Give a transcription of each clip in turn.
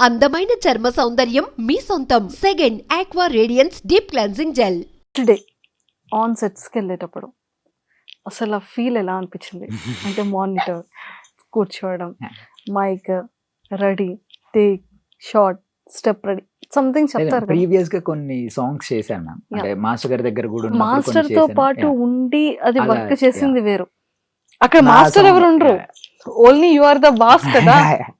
అందమైన చర్మ సౌందర్యం మీ సొంతం. Second aqua radiance deep cleansing gel day on సెట్స్కి వెళ్ళేటప్పుడు అసలు ఆ ఫీల్ ఎలా అనిపించింది? అంటే మానిటర్ కూర్చోవడం mic ready take short step ready something చెప్తారు కదా. ప్రీవియస్గా కొన్ని సాంగ్స్ చేశాను మ్యామ్. అంటే మాస్టర్ గారి దగ్గర కూడా ఉన్నప్పుడు కొన్ని మాస్టర్తో చేశాను. పాటు Yeah. ఉండి అది అలా, వర్క్ చేసింది. వేరు. అక్కడ నా మాస్టర్ song- ఎవరు ఉండరు? Only you are the boss కదా.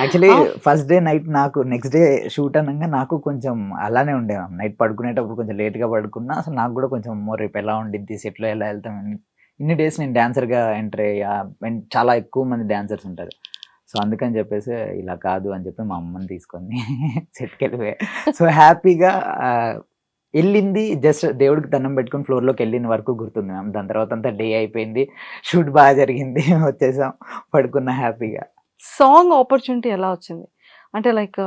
యాక్చువల్లీ. ఫస్ట్ డే నైట్ నాకు నెక్స్ట్ డే షూట్ అనగా నాకు కొంచెం అలానే ఉండే నైట్ పడుకునేటప్పుడు కొంచెం లేట్గా పడుకున్నా అసలు నాకు కూడా కొంచెం రేపు ఎలా ఉండిద్ది set లో ఎలా వెళ్తాం. ఇన్ని డేస్ నేను డాన్సర్గా ఎంటర్ అయ్యా చాలా ఎక్కువ మంది డాన్సర్స్ ఉంటారు సో అందుకని చెప్పేసి ఇలా కాదు అని చెప్పి మా అమ్మని తీసుకొని సెట్కి వెళ్ళిపోయా సో హ్యాపీగా వెళ్ళింది జస్ట్ దేవుడికి దండం పెట్టుకుని floor లోకి వెళ్ళిన వరకు గుర్తుంది మ్యామ్ దాని తర్వాత అంతా డే అయిపోయింది షూట్ బాగా జరిగింది వచ్చేసాం పడుకున్న హ్యాపీగా సాంగ్ ఆపర్చునిటీ ఎలా వచ్చింది? అంటే లైక్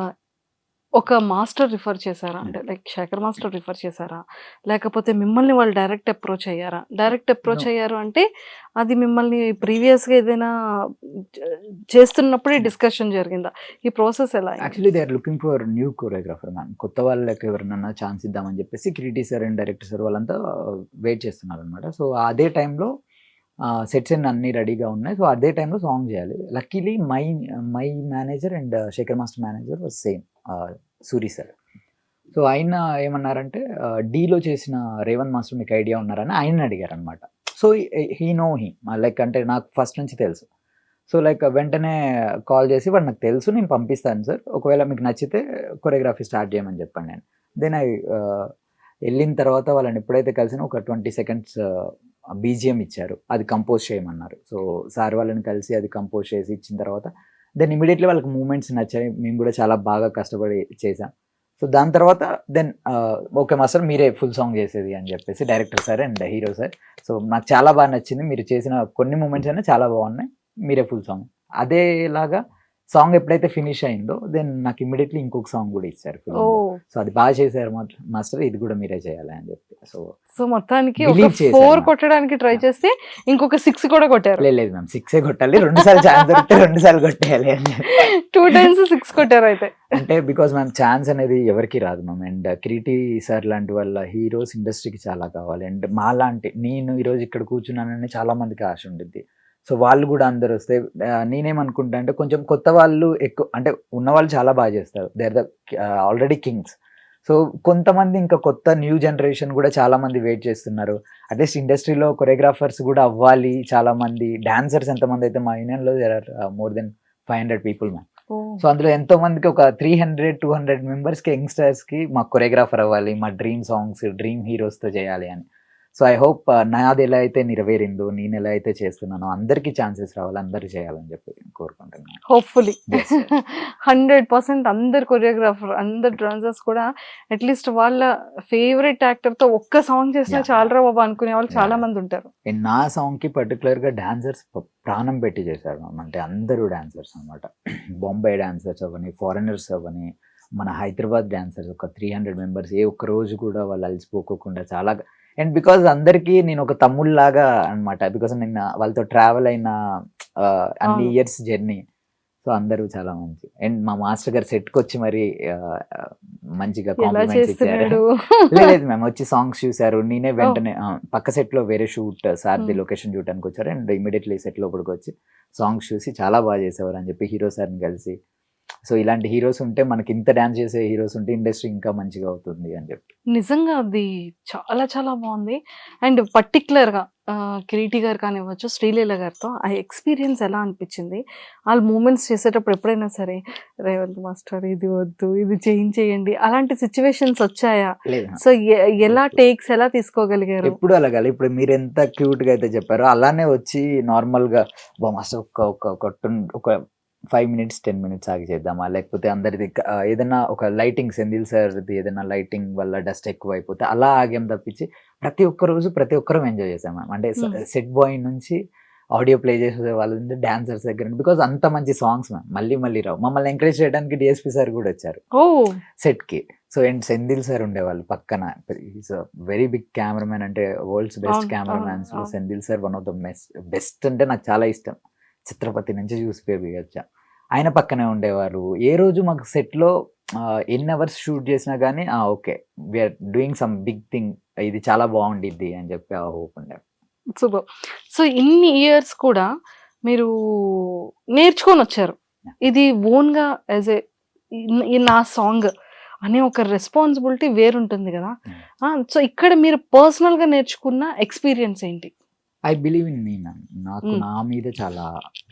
ఒక మాస్టర్ రిఫర్ చేశారా? అంటే లైక్ శేఖర్ మాస్టర్ రిఫర్ చేశారా? లేకపోతే మిమ్మల్ని వాళ్ళు డైరెక్ట్ అప్రోచ్ అయ్యారా? Direct approach. అయ్యారు అంటే అది మిమ్మల్ని ప్రీవియస్గా ఏదైనా చేస్తున్నప్పుడే డిస్కషన్ జరిగిందా? ఈ ప్రాసెస్ ఎలా? Actually they are looking for new choreographer ma'am కొత్త వాళ్ళకి ఎవరినన్నా ఛాన్స్ ఇద్దామని చెప్పేసి creative sir and director sir వాళ్ళంతా వెయిట్ చేస్తున్నారు అనమాట సో అదే టైంలో సెట్స్ అండ్ అన్ని రెడీగా ఉన్నాయి. సో అదే టైంలో సాంగ్ చేయాలి. Luckily my my manager and Shekhar master manager was same Suri sir so ఆయన ఏమన్నారంటే డీలో చేసిన రేవంత్ మాస్టర్ మీకు ఐడియా ఉన్నారని ఆయన అడిగారు అనమాట so he know he like అంటే నాకు ఫస్ట్ నుంచి తెలుసు. సో లైక్ వెంటనే కాల్ చేసి వాడు నాకు తెలుసు నేను పంపిస్తాను సార్ ఒకవేళ మీకు నచ్చితే కొరియోగ్రఫీ స్టార్ట్ చేయమని చెప్పండి నేను దెన్ ఐ వెళ్ళిన తర్వాత వాళ్ళని ఎప్పుడైతే కలిసినా ఒక ట్వంటీ సెకండ్స్ బీజిఎం ఇచ్చారు. అది కంపోజ్ చేయమన్నారు. సో సార్ వాళ్ళని కలిసి అది కంపోజ్ చేసి ఇచ్చిన తర్వాత దెన్ ఇమీడియట్లీ వాళ్ళకి మూమెంట్స్ నచ్చాయి. మేము కూడా చాలా బాగా కష్టపడి చేసాం సో దాని తర్వాత దెన్ ఓకే మాస్టర్ మీరే ఫుల్ సాంగ్ చేసేది అని చెప్పేసి director sir and hero sir. So నాకు చాలా బాగా నచ్చింది. మీరు చేసిన కొన్ని మూమెంట్స్ అయినా చాలా బాగున్నాయి. మీరే ఫుల్ సాంగ్. అదేలాగా సాంగ్ ఎప్పుడైతే ఫినిష్ అయిందో దెన్ నాకు ఇమీడియట్లీ ఇంకొక సాంగ్ కూడా ఇచ్చారు. సో అది బాగా చేశారు మాస్టర్ ఇది కూడా మీరే చేయాలి అని చెప్పి. సో సో మొత్తానికి ఫోర్ నాకు. కొట్టడానికి ట్రై చేస్తే ఇంకొక సిక్స్ కూడా కొట్టారు. లేదు మ్యామ్ సిక్సే కొట్టాలి రెండు సార్లు ఛాన్స్ దొరికితే రెండు సార్లు కొట్టేయాలి. టూ టైమ్స్ సిక్స్ కొట్టారు అయితే. అంటే బికాస్ మ్యామ్ ఛాన్స్ అనేది ఎవరికి రాదు మ్యామ్ అండ్ కిరీటి సార్ లాంటి వాళ్ళ హీరోస్ ఇండస్ట్రీకి చాలా కావాలి. అండ్ మా లాంటి నేను ఈరోజు ఇక్కడ కూర్చున్నానని చాలా మందికి ఆశ ఉండిద్ది. సో వాళ్ళు కూడా అందరు వస్తే నేనేమనుకుంటా అంటే కొంచెం కొత్త వాళ్ళు ఎక్కువ అంటే ఉన్న వాళ్ళు చాలా బాగా చేస్తారు. They are the already kings so కొంతమంది ఇంకా కొత్త న్యూ జనరేషన్ కూడా చాలా మంది వెయిట్ చేస్తున్నారు. అట్లీస్ట్ ఇండస్ట్రీలో కొరియోగ్రాఫర్స్ కూడా అవ్వాలి చాలా మంది. డాన్సర్స్ ఎంతమంది అయితే మా యూనియన్లో there are more than five hundred people ma'am so అందులో ఎంతో మందికి ఒక త్రీ హండ్రెడ్ టూ హండ్రెడ్ మెంబర్స్కి యంగ్స్టర్స్కి మా కొరియోగ్రాఫర్ అవ్వాలి మా డ్రీమ్ సాంగ్స్ డ్రీమ్ హీరోస్తో చేయాలి అని. సో ఐ హోప్ నాది ఎలా అయితే నెరవేరిందో నేను ఎలా అయితే చేస్తున్నానో అందరికీ ఛాన్సెస్ రావాలి అందరూ చేయాలని చెప్పి కోరుకుంటున్నాను హోప్ఫుల్లీ. హండ్రెడ్ పర్సెంట్ అందరు కొరియోగ్రాఫర్ అందరు డాన్సర్స్ కూడా అట్లీస్ట్ వాళ్ళ ఫేవరెట్ యాక్టర్తో ఒక్క సాంగ్ చేసినా. చాలరా బాబా అనుకునే వాళ్ళు చాలా. మంది ఉంటారు నా సాంగ్కి పర్టికులర్గా డాన్సర్స్ ప్రాణం పెట్టి చేశారు. అంటే అందరూ డాన్సర్స్ అన్నమాట బొంబాయి డాన్సర్స్ అవని ఫారినర్స్ అవని మన హైదరాబాద్ డాన్సర్స్ ఒక త్రీ హండ్రెడ్ మెంబర్స్ ఏ ఒక్క రోజు కూడా వాళ్ళు అలసిపోకోకుండా చాలా అండ్ బికాజ్ అందరికీ నేను ఒక తమ్ముళ్ళలాగా అన్నమాట. బికాస్ నేను వాళ్ళతో ట్రావెల్ అయిన అన్ని. ఇయర్స్ జర్నీ సో అందరూ చాలా మంచి. అండ్ మా మాస్టర్ గారు సెట్కి వచ్చి మరి మంచిగా కాంప్లిమెంట్స్ ఇచ్చారు. లేదు మేము వచ్చి సాంగ్స్ చూసారు. నేనే వెంటనే పక్క సెట్లో వేరే షూట్ సార్ది Hmm. లొకేషన్ చూడడానికి వచ్చారు. అండ్ ఇమీడియట్లీ సెట్ లోపలికి వచ్చి సాంగ్స్ చూసి చాలా బాగా చేసేవారు అని చెప్పి హీరో సార్ని కలిసి. సో ఇలాంటి హీరోస్ ఉంటే మనకి ఇంత డాన్స్ చేసే హీరోస్ ఉంటే ఇండస్ట్రీ ఇంకా మంచిగా అవుతుంది అని చెప్పి. నిజంగా అది చాలా చాలా బాగుంది. అండ్ పర్టికులర్గా ఆ, కిరీటి గారు కానివ్వచ్చు శ్రీలీల గారితో ఆ ఎక్స్పీరియన్స్ ఎలా అనిపించింది? వాళ్ళ మూమెంట్స్ చేసేటప్పుడు ఎప్పుడైనా సరే రేవంత్ మాస్టర్ ఇది వద్దు ఇది చేంజ్ చేయండి అలాంటి సిచ్యువేషన్స్ వచ్చాయా? సో ఎలా టేక్స్ ఎలా తీసుకోగలిగారు? ఎప్పుడు అలాగే ఇప్పుడు మీరు ఎంత క్యూట్గా అయితే చెప్పారో అలానే వచ్చి నార్మల్గా బా మాస్టర్ ఒక ఒక ఒక ఫైవ్ మినిట్స్ టెన్ మినిట్స్ ఆగి చేద్దామా? లేకపోతే అందరిది ఏదైనా ఒక లైటింగ్ సెందిల్ సార్ది ఏదైనా లైటింగ్ వల్ల డస్ట్ ఎక్కువ అయిపోతే అలా ఆగాం తప్పించి ప్రతి ఒక్క రోజు ప్రతి ఒక్కరం ఎంజాయ్ చేసాం మ్యామ్ అంటే Hmm. సెట్ బాయ్ నుంచి ఆడియో ప్లే చేసే వాళ్ళ నుంచి డాన్సర్స్ దగ్గర బికాస్ అంత మంచి సాంగ్స్ మ్యామ్ మళ్ళీ మళ్ళీ రావు. మమ్మల్ని ఎంకరేజ్ చేయడానికి డిఎస్పీ సార్ కూడా వచ్చారు. సెట్కి. సో అండ్ సెందిల్ సార్ ఉండేవాళ్ళు పక్కన. ఈస్ వెరీ బిగ్ కెమెరామెన్ అంటే world's best cameramans. Senthil sir one of the best అంటే నాకు చాలా ఇష్టం. చిత్రపతి నుంచి చూసి పెరిగొచ్చా. ఆయన పక్కనే ఉండేవారు. ఏ రోజు మాకు సెట్లో ఎన్ని అవర్స్ షూట్ చేసినా కానీ okay we are doing some big thing ఇది చాలా బాగుండిద్ది అని చెప్పి ఆ హోప్ ఉండే సూపర్. సో ఇన్ని ఇయర్స్ కూడా మీరు నేర్చుకొని వచ్చారు. ఇది ఓన్గా యాజ్ ఏ నా సాంగ్ అనే ఒక రెస్పాన్సిబిలిటీ వేరుంటుంది కదా. సో ఇక్కడ మీరు పర్సనల్గా నేర్చుకున్న ఎక్స్పీరియన్స్ ఏంటి? I believe in me ma'am నాకు Mm. నా మీద చాలా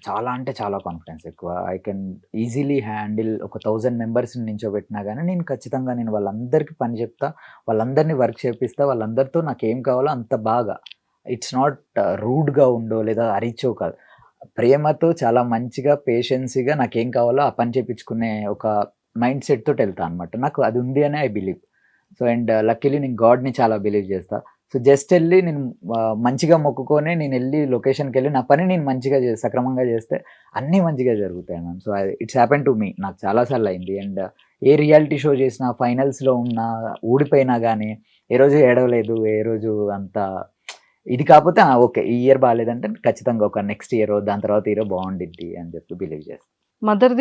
చాలా అంటే చాలా కాన్ఫిడెన్స్ ఎక్కువ. ఐ కెన్ ఈజీలీ హ్యాండిల్ ఒక థౌజండ్ మెంబర్స్ నించోబెట్టినా కానీ నేను ఖచ్చితంగా నేను వాళ్ళందరికీ పని చెప్తా వాళ్ళందరినీ వర్క్ చేపిస్తా వాళ్ళందరితో నాకు ఏం కావాలో అంత బాగా. ఇట్స్ నాట్ రూడ్గా ఉండో లేదా అరిచో కాదు. ప్రేమతో చాలా మంచిగా పేషెన్సీగా నాకు ఏం కావాలో ఆ పని చేపించుకునే ఒక మైండ్ సెట్ తోటి వెళ్తా అనమాట నాకు అది ఉంది అనే I believe so and luckily నేను గాడ్ని చాలా బిలీవ్ చేస్తా. సో జస్ట్ వెళ్ళి నేను మంచిగా మొక్కుకొని నేను వెళ్ళి లొకేషన్కి వెళ్ళి నా పని నేను మంచిగా చే సక్రమంగా చేస్తే అన్నీ మంచిగా జరుగుతాయి ma'am so it's happen to me నాకు చాలాసార్లు అయింది. అండ్ ఏ రియాలిటీ షో చేసినా ఫైనల్స్లో ఉన్నా ఊడిపోయినా కానీ ఏ రోజు ఏడవలేదు ఏ రోజు అంత ఇది కాకపోతే ఓకే ఈ ఇయర్ బాగాలేదంటే ఖచ్చితంగా ఒక నెక్స్ట్ ఇయర్ దాని తర్వాత ఇయర్ బాగుండిద్ది అని చెప్పి బిలీవ్ చేస్తాను మదర్